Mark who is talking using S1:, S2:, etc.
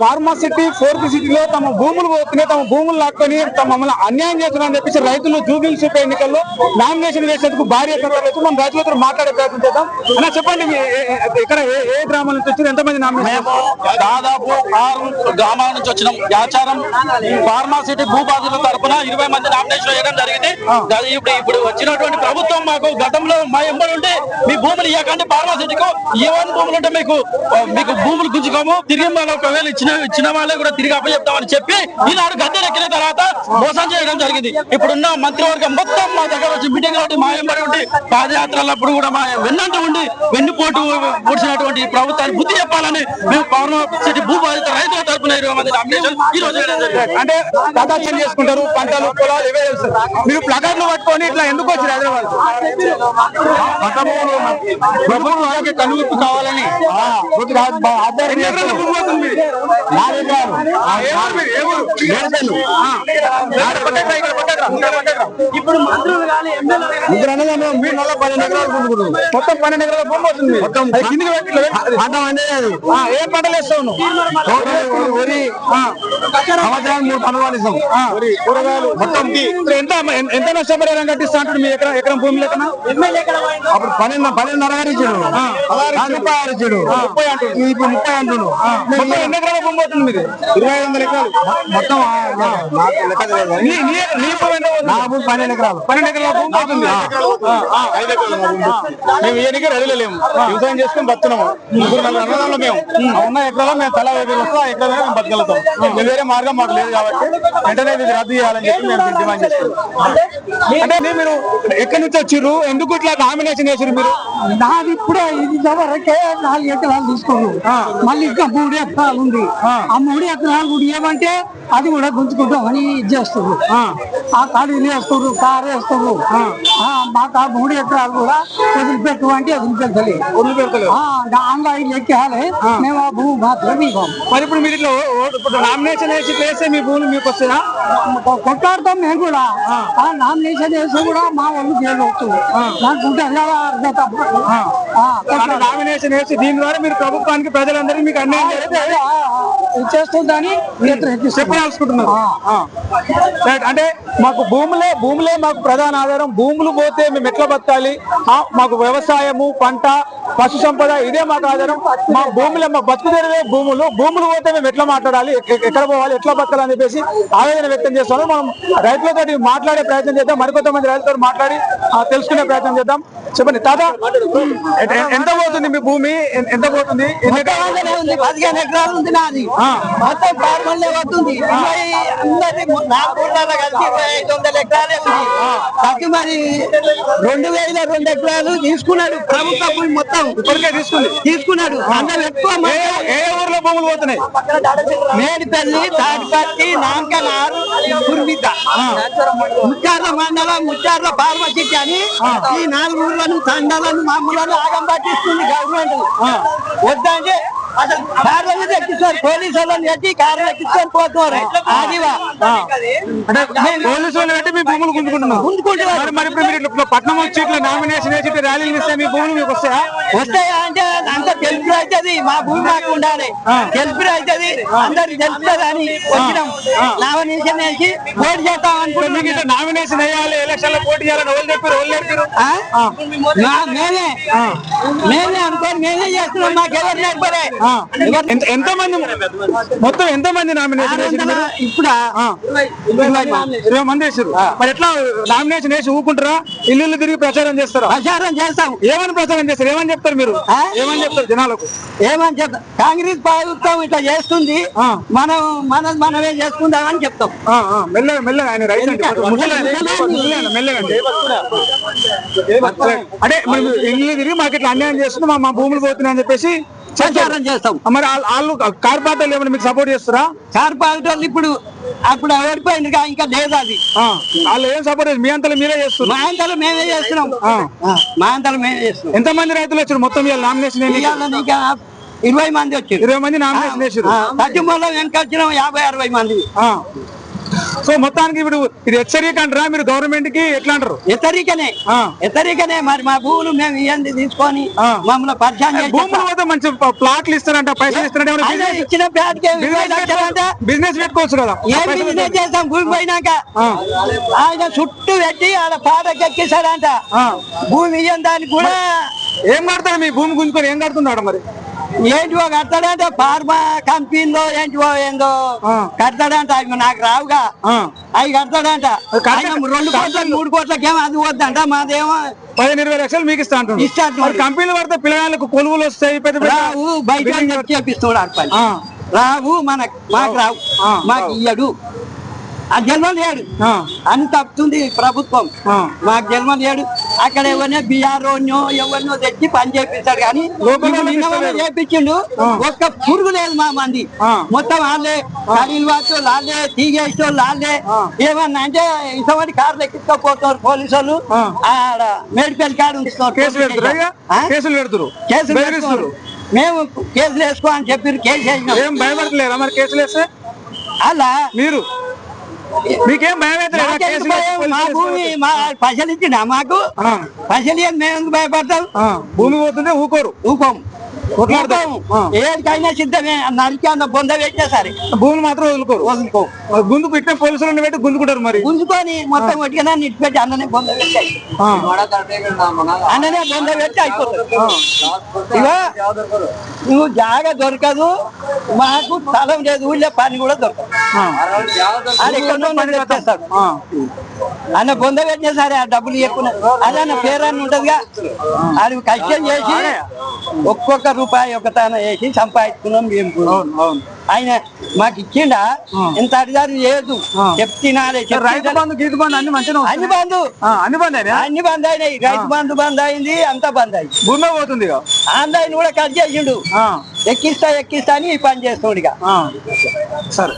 S1: Pharma city fourth సిటీలో తమ భూములు పోతున్నాయి తమ భూములు లాక్కొని తమ మమ్మల్ని అన్యాయం చేస్తున్నారని చెప్పేసి రైతులు జూబిల్స్ ఉప ఎన్నికల్లో నామినేషన్ వేసేందుకు భారీ వచ్చి మనం రైతులతో మాట్లాడే ప్రయత్నం చేద్దాం. అన్న చెప్పండి ఇక్కడ ఏ- ఏ గ్రామం నుంచి వచ్చారు? ఎంతమంది నామినేషన్
S2: దాదాపు ఆరు గ్రామాల నుంచి వచ్చినాం. యాచారం ఫార్మాసిటీ భూబాధితుల తరపున ఇరవై మంది నామినేషన్ వేయడం జరిగింది. ఇప్పుడు ఇప్పుడు వచ్చినటువంటి ప్రభుత్వం మాకు గతంలో మా ఎంబడి ఉంటే మీ భూములు ఇవ్వకండి ఫార్మాసిటీకు. ఏమైనా భూములు ఉంటే మీకు మీకు భూములు గుంజుకోము. తిరిగి మళ్ళీ ఒకవేళ ఇచ్చిన ఇచ్చిన వాళ్ళే కూడా తిరిగి అప్పచెప్తామని చెప్పి ఈనాడు గద్దెలు ఎక్కిన తర్వాత మోసం చేయడం జరిగింది. ఇప్పుడున్న మంత్రివర్గం మొత్తం మా దగ్గర వచ్చి మీటింగ్లో మా ఎంబడి ఉండి పాదయాత్రలప్పుడు కూడా మా వెన్నంట ఉండి వెన్నుపోటు పొడిచినటువంటి ప్రభుత్వాన్ని బుద్ధి చెప్పాలని మేము ఫార్మాసిటీ భూబాధిత రైతుల తరపున ఈ రోజు.
S1: అంటే ప్రదర్శన చేసుకుంటారు పంటలు పొలాలు ఇవే చేస్తారు. మీరు ప్లగార్లు పట్టుకొని ఇట్లా ఎందుకు వచ్చారు హైదరాబాద్? ప్రభుత్వం వాళ్ళకి కనువిప్పు కావాలని
S3: ఇప్పుడు మంత్రులు కానీ
S1: ముగ్గురు అన్నదమ్ములు నల్ల పన్నెండు ఎకరాలు మొత్తం పన్నెండు ఎకరాల భూమి మీది.
S4: మొత్తం
S1: కిందికి పెట్టి
S4: పంట
S1: ఏ పంటలు వేస్తావు
S4: సంవత్సరానికి మూడు
S1: కూరగాయలు మొత్తం ఎంత ఎంత నష్టపరిహారం కట్టిస్తా అంటాడు మీ ఎకరం ఎకరం భూమి లెక్కన?
S3: ఎక్కడ?
S4: అప్పుడు పన్నెండు పన్నెండున్నర గారు ఇచ్చాడు. ముప్పై ఆరు ఇచ్చాడు.
S1: ముప్పై అంటుండు.
S4: ఇప్పుడు ముప్పై అంటుడు.
S1: మొత్తం ఎన్ని ఎకరాల భూమి అవుతుంది మీది? ఇరవై వందల ఎకరాలు.
S4: మొత్తం
S1: నీ భూమి
S4: పన్నెండు ఎకరాలు.
S1: పన్నెండు ఎకరాల ఆ, ఐదు ఎకరాల. మేము ఏనికి రెడీలో లేము వ్యవసాయం చేసుకుని బతున్నాము. ముగ్గురు నలుగురు అన్నదాంలో మేము. ఆ ఉన్న ఎకరాలో మేము తల వేపి వస్తాం ఆ ఎకరాలో మేము బతకగలుగుతాం. ఇంకా వేరే మార్గం మాకు లేదు కాబట్టి వెంటనే ఇది రద్దు చేయాలని చెప్పి మేము డిమాండ్ చేస్తున్నాం అంటే మీరు ఎక్కడి నుంచి వచ్చిర్రు? ఎందుకు ఇట్లా నామినేషన్ చేసిర్రు మీరు?
S5: నాది ఇప్పుడే ఇది వరకే నాలుగు ఎకరాలు తీసుకున్నాం. మళ్ళీ ఇంకా మూడు ఎకరాలు ఉంది. ఆ. మూడు ఎకరాలు కూడా ఏమంటే అది కూడా గుంజుకుంటాం అని ఇది చేస్తారు. ఆ. కడీలు వేస్తారు కారు వేస్తారు. మాకు ఆ మూడు ఎకరాలు కూడా వదిలిపెట్టు అంటే వదిలిపెట్టలేదు
S1: వదిలిపెడతలేదు
S5: దాంట్లో ఐదు ఎక్కాలి మేము ఆ భూమి మాత్రం ఇవ్వం.
S1: మరి ఇప్పుడు మీరు ఇట్లా ఇప్పుడు నామినేషన్ వేసి వేస్తే మీ భూములు మీకు వస్తాయా
S5: కొట్లాడతాం మేము కూడా ఆ నామినేషన్ వేసి కూడా మా వాళ్ళు నాకు. ఆ,
S1: అంటే
S5: కొట్లాడతాం.
S1: నామినేషన్ వేసి దీని ద్వారా మీరు ప్రభుత్వానికి ప్రజలందరికీ మీకు అన్యాయం చేస్తే
S5: చేస్తుందని.
S1: చెప్పదలుచుకుంటున్నారు ఆ. రైట్. అంటే మాకు భూములే భూములే మాకు ప్రధాన ఆధారం. భూములు పోతే మేము ఎట్లా బతకాలి? ఆ, మాకు వ్యవసాయము పంట పశు సంపద ఇదే మాకు ఆధారం. మా భూములే మా బతుకు తెరివే భూములు. భూములు పోతే మేము ఎట్లా మాట్లాడాలి? ఎక్క- ఎక్కడ పోవాలి? ఎట్లా బతకాలి అని చెప్పేసి ఆవేదన వ్యక్తం చేస్తాము మనం రైతులతో మాట్లాడే ప్రయత్నం చేద్దాం. మరికొంతమంది రైతులతో మాట్లాడి ఆ, తెలుసుకునే ప్రయత్నం చేద్దాం. చెప్పండి. తాత ఎంత పోతుంది మీ భూమి? ఎంత పోతుంది?
S5: పదిహేను ఎకరాలు ఉంది నాది. మొత్తం ఫార్మల్లే పడుతుంది ఇరవై అందరి నాలుగు ఊర్లలో కలిసి ఇరవై ఐదు వందల ఎకరాలే ఉంది మరి రెండు వేల రెండు ఎకరాలు తీసుకున్నాడు. ప్రభుత్వ భూమి మొత్తం
S1: ఇప్పటికే తీసుకుంది.
S5: తీసుకున్నాడు. అందరు ఎక్కువ
S1: ఏ ఊర్లో భూములు పోతున్నాయి?
S5: మేడిపల్లి తాడిపత్తి నాంకనారు కుర్మిత ముచ్చార్ల మండలం ముచ్చార్ల ఫార్మసిటీ అని ఈ నాలుగు ఊర్లను తండాలను మామూలను ఆగం పట్టిస్తుంది గవర్నమెంట్. వద్దంటే అసలు కార్ల మీద ఎక్కిస్తారు పోలీసు వాళ్ళని ఎక్కి కార్లు ఎక్కించుకొని పోతున్నారు. ఆదివా.
S1: పోలీసు వాళ్ళు పెట్టి మీ భూములు గుంజుకుంటున్నారు
S5: గుంజుకుంటున్నారు.
S1: మరి ఇప్పుడు మీరు పట్నం వచ్చి ఇట్లా నామినేషన్ వేసి ర్యాలీలు ఇస్తే మీ భూములు మీకు వస్తాయా?
S5: వస్తాయా అంటే అంత తెలుపు అవుతుంది. మా భూమి మాకు ఉండాలి. తెలుపు అవుతుంది. అందరికి తెలుస్తుంది అని వచ్చినాం. నామినేషన్ వేసి
S1: ఇప్పుడు మీకు
S5: అనుకుంటున్నాం
S1: ఇట్లా నామినేషన్ వేయాలి ఎలక్షన్లో పోటీ చేయాలని వాళ్ళు చెప్పారు? వాళ్ళు చెప్పారు
S5: మేమే. మేమే అనుకోని మేమే చేస్తున్నాం. మాకు ఎవరు నేర్పలే
S1: ఎంత మంది మొత్తం ఎంత మంది నామినేషన్?
S5: ఇప్పుడా.
S1: ఇరవై మంది. వేసారు. మరి ఎట్లా నామినేషన్ వేసి ఊకుంటారా? ఇల్లు తిరిగి ప్రచారం చేస్తారా?
S5: ప్రచారం చేస్తాం
S1: ఏమని ప్రచారం చేస్తారు? ఏమని చెప్తారు మీరు? ఏమని చెప్తారు జనాలకు?
S5: ఏమని చెప్తాం కాంగ్రెస్ ప్రభుత్వం ఇట్లా చేస్తుంది. మనం మన మనమే చేసుకుందాం అని చెప్తాం
S1: మెల్లగా మెల్లగా ఆయన మెల్లగా. అంటే ఇల్లు తిరిగి మాకు ఇట్లా అన్యాయం చేస్తుంది. మా మా భూములు పోతున్నాయని చెప్పేసి
S5: ప్రచారం చేస్తాం.
S1: మరి వాళ్ళ- వాళ్ళు కార్ పార్టీలు ఏమైనా మీకు సపోర్ట్ చేస్తారా?
S5: కార్పొరేటర్లు ఇప్పుడు అప్పుడు ఓడిపోయింది ఇంకా లేదు అది.
S1: వాళ్ళు ఏం సపోర్ట్ చేస్తారు? మీ అంతలో మీరే చేస్తున్నారు.
S5: మా అంతలో మేమే చేస్తున్నాం. మా అంతలో మేమే చేస్తున్నాం.
S1: ఎంత మంది రైతులు వచ్చారు? మొత్తం ఇవాళ నామినేషన్
S5: ఇంకా ఇరవై మంది వచ్చారు.
S1: ఇరవై మంది నామినేషన్ వేసారు
S5: పశ్చిమలో వెనక వచ్చినాం యాభై అరవై మంది.
S1: సో మొత్తానికి ఇప్పుడు ఇది హెచ్చరిక అంటారా మీరు గవర్నమెంట్కి ఎట్లా అంటారు?
S5: హెచ్చరికనే. హెచ్చరికనే మరి మా భూములు మేము ఇవ్వండి తీసుకొని. మమ్మల్ని పరిచయం చేసి
S1: భూములు పోతే మంచి ప్లాట్లు ఇస్తారంట పైసలు ఇస్తారంటే
S5: ఇచ్చిన ప్లాట్కే
S1: బిజినెస్ పెట్టుకోవచ్చు కదా.
S5: ఏం బిజినెస్ చేస్తాం? భూమి పోయినాక. ఆయన చుట్టూ పెట్టి ఆడ
S1: ఆ.
S5: భూమి ఇయ్యం దానికి కూడా
S1: ఏం కడతాడు మీ భూమి గుంజుకొని? ఏం కడుతున్నాడు మరి?
S5: ఏంటివో కడతాడంట ఫార్మా కంపెనీలో ఏంటివో ఏందో. కడతాడంట. అవి నాకు రావుగా. అవి కడతాడంట. రెండు కోట్ల మూడు కోట్లకేమో అది వద్దంట. మాదేమో
S1: పదిహేను ఇరవై లక్షలు మీకు ఇస్తా అంటున్నాడు.
S5: ఇస్తా అంటున్నాడు.
S1: మరి కంపెనీలు పడితే పిల్లగాళ్ళకు కొలువులు వస్తాయి పెద్ద
S5: రావు బయట ఆ. రావు మనకు మాకు రావు. మాకు ఇయ్యడు. ఆ జన్మ లేడు. అని తప్పుతుంది ప్రభుత్వం. మాకు జన్మ లేడు అక్కడ ఎవరినో బీఆర్ఓనో ఎవరినో తెచ్చి పని చేపిస్తాడు కానీ. చేపించిండు. ఒక్క పురుగు లేదు మా మంది. మొత్తం వాళ్ళే కడీలు వాచు లాలే తీగేసో
S1: ఆ.
S5: ఏమన్నా అంటే ఇంతమంది కార్లు ఎక్కించుకోపోతున్నారు పోలీసు వాళ్ళు మెడికల్ కార్డు
S1: కేసులు పెడుతురు? కేసులు పెడుతురు.
S5: మేము కేసులు వేసుకో అని చెప్పి కేసు వేసినాం
S1: ఏం భయపడలేరా మరి కేసులు వేస్తే
S5: అలా
S1: మీరు మీకేం భయం?
S5: మా
S1: పోలీసులు
S5: భూమి. మా పైసలు ఇచ్చిండా మాకు. పైసలు ఇవ్వని మేము ఎందుకు భయపడతాం
S1: భూమి పోతుంటే ఊకోరు
S5: ఊకోం
S1: కొట్లాడతాం.
S5: ఊకోం.
S1: ఆ.
S5: ఏడికైనా సిద్ధమే నరికి అన్న బొంద పెట్టినా సరే
S1: భూములు మాత్రం వదులుకోరు
S5: వదులుకో
S1: గుందు పెట్టిన పోలీసులను పెట్టి గుంజుకుంటారు మరి
S5: గుంజుకొని మొత్తం కొట్టుకున్నా నిడిచిపెట్టి అన్ననే బొంద పెట్టి. అన్ననే బొంద పెట్టి అయిపోతుంది ఇగో నువ్వు జాగ దొరకదు మాకు స్థలం లేదు ఊళ్ళో పని కూడా దొరకదు
S1: ఆ.
S5: అది ఎక్కడో నన్ను తెచ్చేస్తాడు
S1: ఆ.
S5: అన్న బొంద పెట్టినా సరే ఆ డబ్బులు ఎక్కువ అదే అన్న పేరని ఉంటదిగా. అది కష్టం చేసి ఒక్కొక్క రూపాయి ఒక తాన వేసి సంపాదించుకున్నాం మేము ఆయన మాకు ఇచ్చిండా? ఇంత అడిగారు లేదు.
S1: ఆ.
S5: చెప్తినాలే
S1: రైతు బంధు గీతు బంధు అన్ని మంచిగా
S5: అన్ని బంధు.
S1: అన్ని బంద్ అయినా
S5: అన్ని బంద్ అయినాయి. రైతు బంధు బంద్ అయింది అంతా బంద్ అయింది.
S1: భూమి పోతుంది
S5: ఆన్లైన్ కూడా కట్ చేసిండు. ఎక్కిస్తా ఎక్కిస్తా అని పని చేస్తుండు ఇక.
S1: ఆ. సరే.